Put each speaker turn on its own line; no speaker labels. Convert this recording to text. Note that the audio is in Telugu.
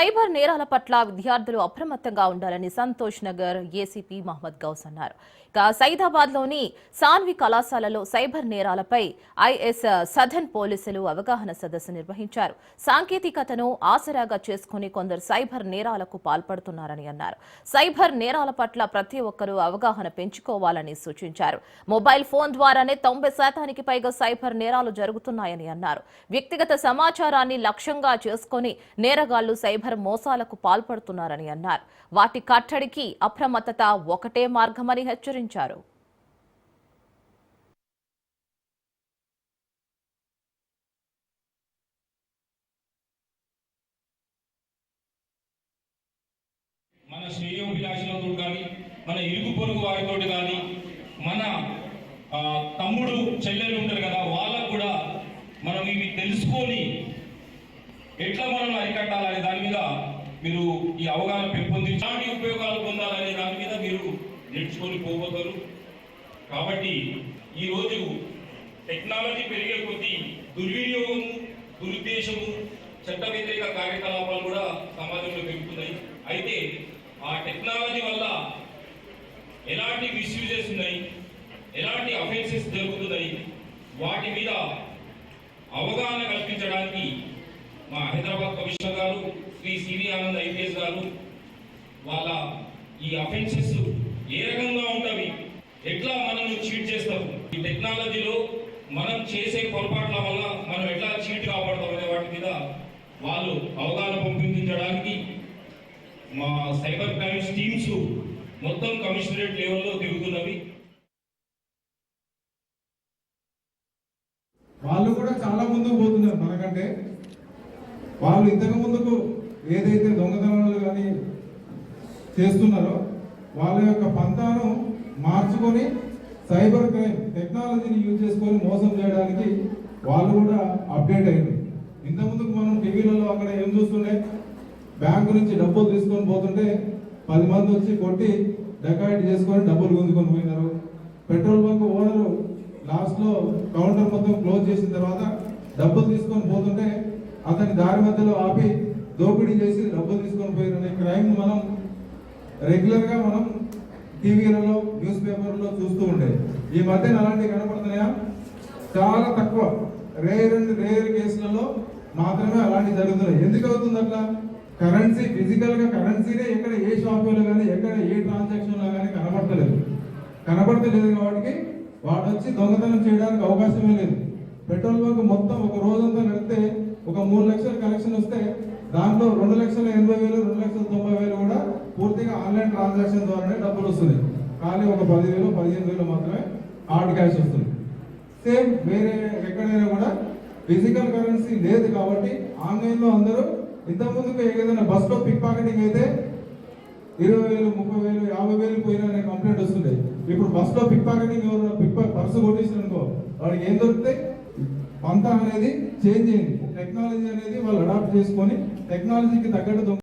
సైబర్ నేరాల పట్ల విద్యార్థులు అప్రమత్తంగా ఉండాలని సంతోష్ నగర్ ఏసీపీ మహమ్మద్ గౌస్ అన్నారు. ఇక సైదాబాద్లోని సాన్వి కళాశాలలో సైబర్ నేరాలపై ఐఎస్ సదన్ పోలీసులు అవగాహన సదస్సు నిర్వహించారు. సాంకేతికతను ఆసరాగా చేసుకుని కొందరు సైబర్ నేరాలకు పాల్పడుతున్నారని అన్నారు. సైబర్ నేరాల పట్ల ప్రతి ఒక్కరూ అవగాహన పెంచుకోవాలని సూచించారు. మొబైల్ ఫోన్ ద్వారానే తొంభై శాతానికి పైగా సైబర్ నేరాలు జరుగుతున్నాయని అన్నారు. వ్యక్తిగత సమాచారాన్ని లక్ష్యంగా చేసుకొని నేరగాళ్ళు సైబర్ మోసాలకు పాల్పడుతున్నారని అన్నారు. వాటి కట్టడికి అప్రమత్తత ఒకటే మార్గమని హెచ్చరించారు.
మన శ్రేయోభిలాషులతో కానీ మన ఇరుగు పొరుగు వారితో కానీ మన తమ్ముడు చెల్లెలు ఉంటారు కదా వాళ్ళకు కూడా మనం ఇవి తెలుసుకొని ఎట్లా మనం అరికట్టాలనే దాని మీద మీరు ఈ అవగాహన పెంపొందించాలని ఉపయోగాలు పొందాలనే దాని మీద మీరు నేర్చుకొని పోబోతారు. కాబట్టి ఈరోజు టెక్నాలజీ పెరిగే కొద్దీ దుర్వినియోగము దురుద్దేశము చట్ట వ్యతిరేక కార్యకలాపాలు కూడా సమాజంలో పెరుగుతున్నాయి. అయితే ఆ టెక్నాలజీ వల్ల ఎలాంటి మిస్యూజెస్ ఉన్నాయి? ఎలాంటి అఫెన్సెస్ జరుగుతున్నాయి? వాటి మీద అవగాహన కల్పించడానికి మా హైదరాబాద్ కమిషనర్ గారు శ్రీ సివి ఆనంద్ ఐపీఎస్ గారు వాళ్ళ ఈ అఫెన్సెస్ ఏ రకంగా ఉంటవి? ఎట్లా మనల్ని చీట్ చేస్తారు? ఈ టెక్నాలజీలో మనం చేసే పొరపాట్ల వల్ల మనం ఎట్లా చీట్ కాపాడతాం అనే వాటి మీద వాళ్ళు అవగాహన పంపించడానికి మా సైబర్ క్రైమ్స్ టీమ్స్ మొత్తం కమిషనరేట్ లెవెల్లో తిరుగుతున్నవి.
వాళ్ళు కూడా చాలా ముందుకు పోతున్నారు మనకంటే. వాళ్ళు ఇంతకు ముందుకు ఏదైతే దొంగతనాలు కానీ చేస్తున్నారో వాళ్ళ యొక్క పంతాను మార్చుకొని సైబర్ క్రైమ్ టెక్నాలజీని యూజ్ చేసుకొని మోసం చేయడానికి వాళ్ళు కూడా అప్డేట్ అయ్యారు. ఇంతకుముందుకు మనం టీవీలలో అక్కడ ఏం చూస్తుండే? బ్యాంకు నుంచి డబ్బులు తీసుకొని పోతుంటే పది మంది వచ్చి కొట్టి డకాయిట్ చేసుకొని డబ్బులు గుంజుకొని పోయినారు. పెట్రోల్ బంక్ ఓనరు లాస్ట్లో కౌంటర్ మొత్తం క్లోజ్ చేసిన తర్వాత డబ్బులు తీసుకొని పోతుంటే అతని దారి మధ్యలో ఆపి దోపిడీ చేసి డబ్బు తీసుకొని పోయిన క్రైమ్ మనం రెగ్యులర్గా మనం టీవీలలో న్యూస్ పేపర్లో చూస్తూ ఉండేది ఈ మధ్యన అలాంటివి కనపడుతున్నాయా? చాలా తక్కువ. రేర్ అండ్ రేర్ కేసులలో మాత్రమే అలాంటివి జరుగుతున్నాయి. ఎందుకు అవుతుంది అట్లా? కరెన్సీ ఫిజికల్గా కరెన్సీనే ఎక్కడ ఏ షాపులో కానీ ఎక్కడ ఏ ట్రాన్సాక్షన్లో కానీ కనబడతలేదు కనబడతలేదు కాబట్టి వాడు వచ్చి దొంగతనం చేయడానికి అవకాశమే లేదు. పెట్రోల్ బంక్ మొత్తం ఒక రోజంతా నడితే ఒక మూడు లక్షల కలెక్షన్ వస్తే దాంట్లో రెండు లక్షల ఎనభై వేలు రెండు లక్షల తొంభై వేలు కూడా పూర్తిగా ఆన్లైన్ ట్రాన్సాక్షన్ ద్వారానే డబ్బులు వస్తున్నాయి. కానీ ఒక పదివేలు పదిహేను వేలు మాత్రమే హార్డ్ క్యాష్ వస్తుంది. సేమ్ వేరే ఎక్కడైనా కూడా ఫిజికల్ కరెన్సీ లేదు కాబట్టి ఆన్లైన్లో అందరూ ఇంతకుముందుకు ఏదైనా బస్లో పిక్ పాకెటింగ్ అయితే ఇరవై వేలు ముప్పై వేలు యాభై వేలు పోయినా అనే కంప్లైంట్ వస్తుండే. ఇప్పుడు బస్లో పిక్ పాకెటింగ్ ఎవరు పిక్ పర్సు కొట్టించారు అనుకో వాడికి ఏం దొరుకుతాయి? అంతా అనేది చేంజ్ అయింది టెక్నాలజీ అనేది వాళ్ళు అడాప్ట్ చేసుకొని టెక్నాలజీకి తగ్గట్టు దొంగ